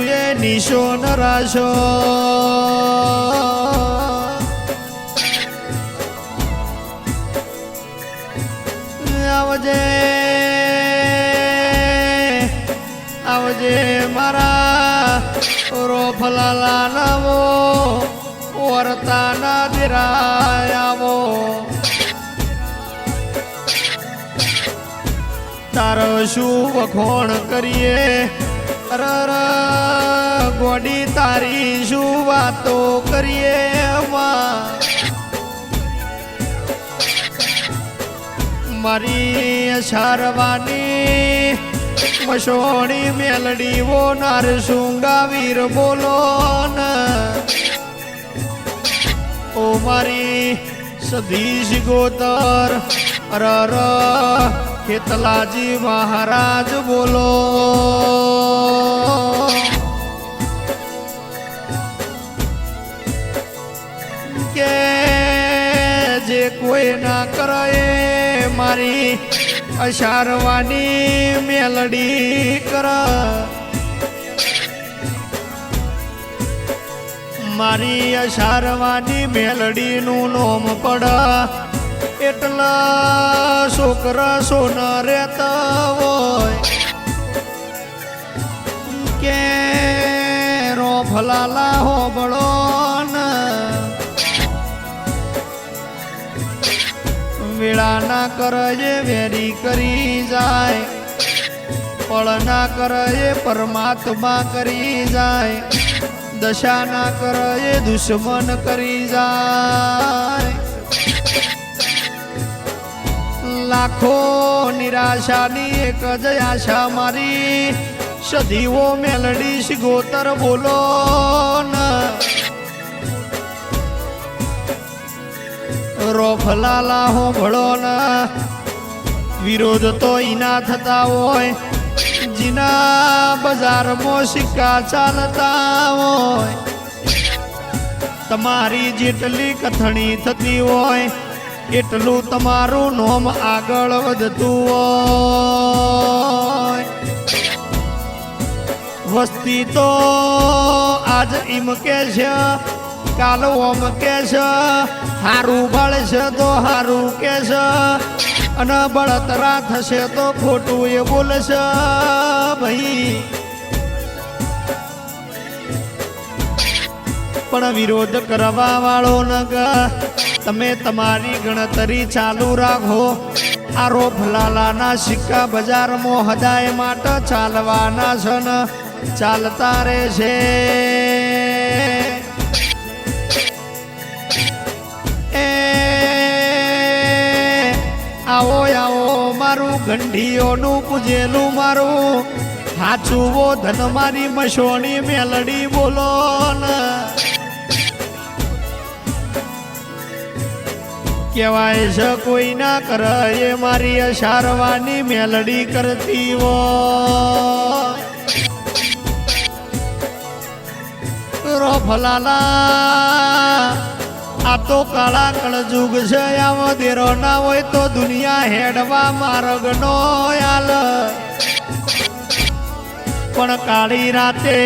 માડી નિશો નરાશો. આવજે આવજે મારા રોફલાલા નવો વર્તા ના દિરાયાવો તારો શું વખોણ કરીએ? રર, ગોડી તારી શું વાતો કરીએ મારી સારવાની મસોણી મેલડી વો નાર શૃંગાવીર બોલો ઓ મારી સધીશ ગોતર અરર ખેતલાજી મહારાજ બોલો. જે કોઈ ના કરે મારી અશારવાની મેલડી કર. મારી અશારવાની મેલડીનું નોમ પડ. એટલા છોકરા સોના રહેતા હોય. કે રો ફલાલા હોબળો ને વેળા ના કરજે વેરી કરી જાય. પળ ના કરજે પરમાત્મા કરી જાય. દશા ના કરજે દુશ્મન કરી જાય. લાખો નિરાશાની એક જ આશા મારી. સદીઓ મેલડી ગોતર બોલો ના. રોફલાલા હો ભળો ના વિરોધ તો ઈના થતા હોય. જીના બજારમાં સિક્કા ચાલતા હોય. તમારી જેટલી કથણી થતી હોય, એટલું તમારું નોમ આગળ વધતું હોય. વસ્તી તો આજ એમ કે છે કાલ ઓમ કે હારું બળશે તો હારું કે છે અને બળતરા થશે તો ખોટું એ બોલશે ભાઈ. પણ વિરોધ કરવા વાળો નગ, તમે તમારી ગણતરી ચાલુ રાખો. આરો લાલાના સિક્કા બજારમાં હદાય માટે ચાલવાના છે ચાલતા રહેશે. એ આવો આવો, મારું ગંઢીઓનું પૂજેલું મારું. હાચુવો ધન મારી મશોણી મેલડી બોલો કહેવાય છે, કોઈ ના કરે એ મારી અસારવાની મેલડી કરતી વો રો ફલાલા. આ તો કાળા કળજુગ છે, આવો દેરો ના હોય તો દુનિયા હેડવા માર્ગ નો આલ પણ કાળી રાતે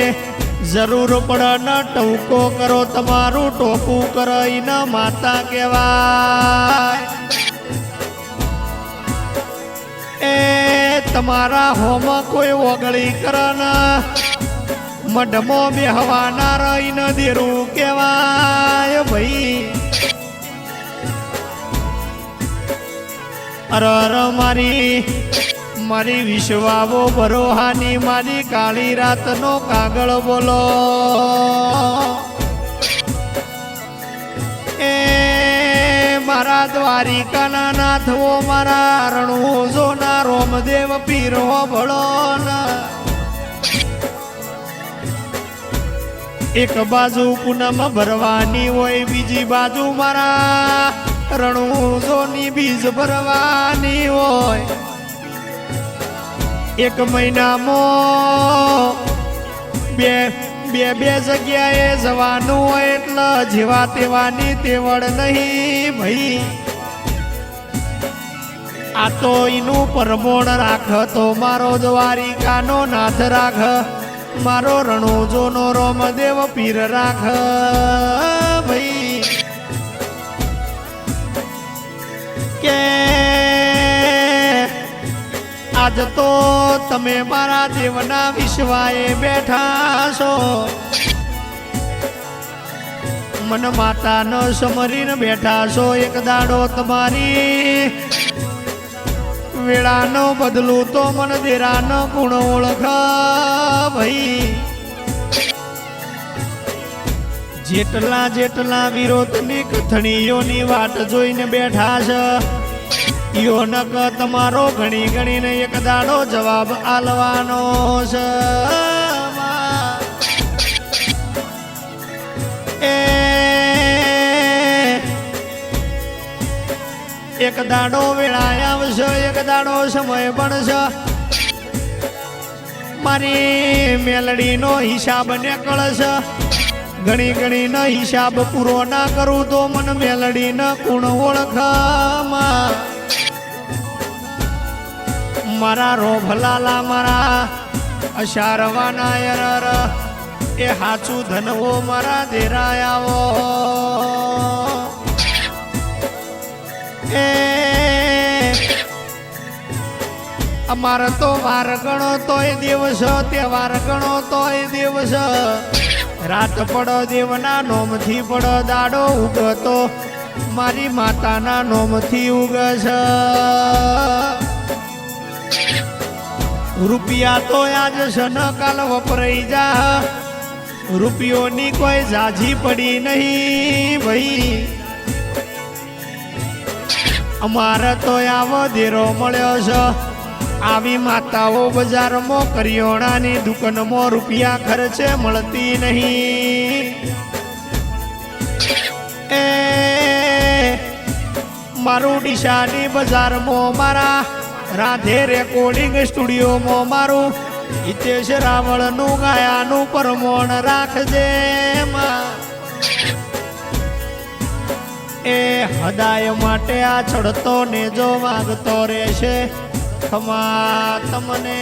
જરૂર પડે ન ટૂંકો કરો, તમારું ટોપું ન માતા કહેવાય. એ તમારા હોમ કોઈ ઓગળી કરે મઢમો બેહવા નારાયણ દેરું કહેવાય ભાઈ. અર અર, મારી મારી વિશ્વાવો બરોહાની મારી કાળી રાતનો કાગળ બોલો. એ મારા દ્વારિકાના નાથવો મારા રણું જોના રોમદેવ, પીરો ભળો ના એક બાજુ પૂનમ ભરવાની હોય, બીજી બાજુ મારા રણુજોની બીજ ભરવાની હોય. એક મહિનામાં બે બે બે જગ્યાએ જવાનું હોય, એટલે જેવા તેવાની તેવડ નહીં ભાઈ. આ તો એનું પરમોણ રાખ, તો મારો દ્વારિકાનો નાથ રાખ. મારો રણોજોનો રોમદેવ પીર રાખ ભાઈ. કે આજ તો તમે મારા દેવના વિશ્વાએ બેઠા છો. મન માતાનો સમરીને બેઠા છો. એક દાડો તમારી વેળાનો બદલું તો મન દેરાનો ગુણ ઓળખ ભાઈ જેટલા જેટલા વિરોધની કથણીઓની વાટ જોઈને બેઠા છે યોનક તમારો ઘણી ગણીને એક દાડો જવાબ આલવાનો છે. એક દાડો વેળાય આવશો, એક દાડો સમય બનશો. મારી મેલડીનો હિસાબ નીકળશે. ઘણી ઘણીનો હિસાબ પૂરો ના કરું તો મન મેલડીને કુણ ઓળખમાં મારા રોભલાલા, મારા અશારવાના યરર એ હાચું ધનવો મારા દેરાયાવો એ અમારે તો વાર ગણો તોય દિવસ, તહેવાર ગણો તોય દિવસ. રાત પડો દેવના નોમથી પડો દાડો ઉગતો, મારી માતાના નોમથી ઉગશ. રૂપિયા તો આજ ન કાલ વપરાઈ જા, રૂપિયોની કોઈ ઝાઝી પડી નહીં ભાઈ. અમારે તો આવો ધીરો મળ્યો છે આવી માતાઓ બજારમાં કરિયોણાની દુકાનમાં રૂપિયા ખર્ચે મળતી નહીં એ, મારું ડીશાની બજારમાં મારા રાધે રેકોર્ડિંગ સ્ટુડિયોમાં મારું હિતેશ રાવળનું ગાયાનું પરમોણ રાખજે, માં. એ હદાય માટે આ ચડતો ને જો માગતો રહેશે ખમા તમને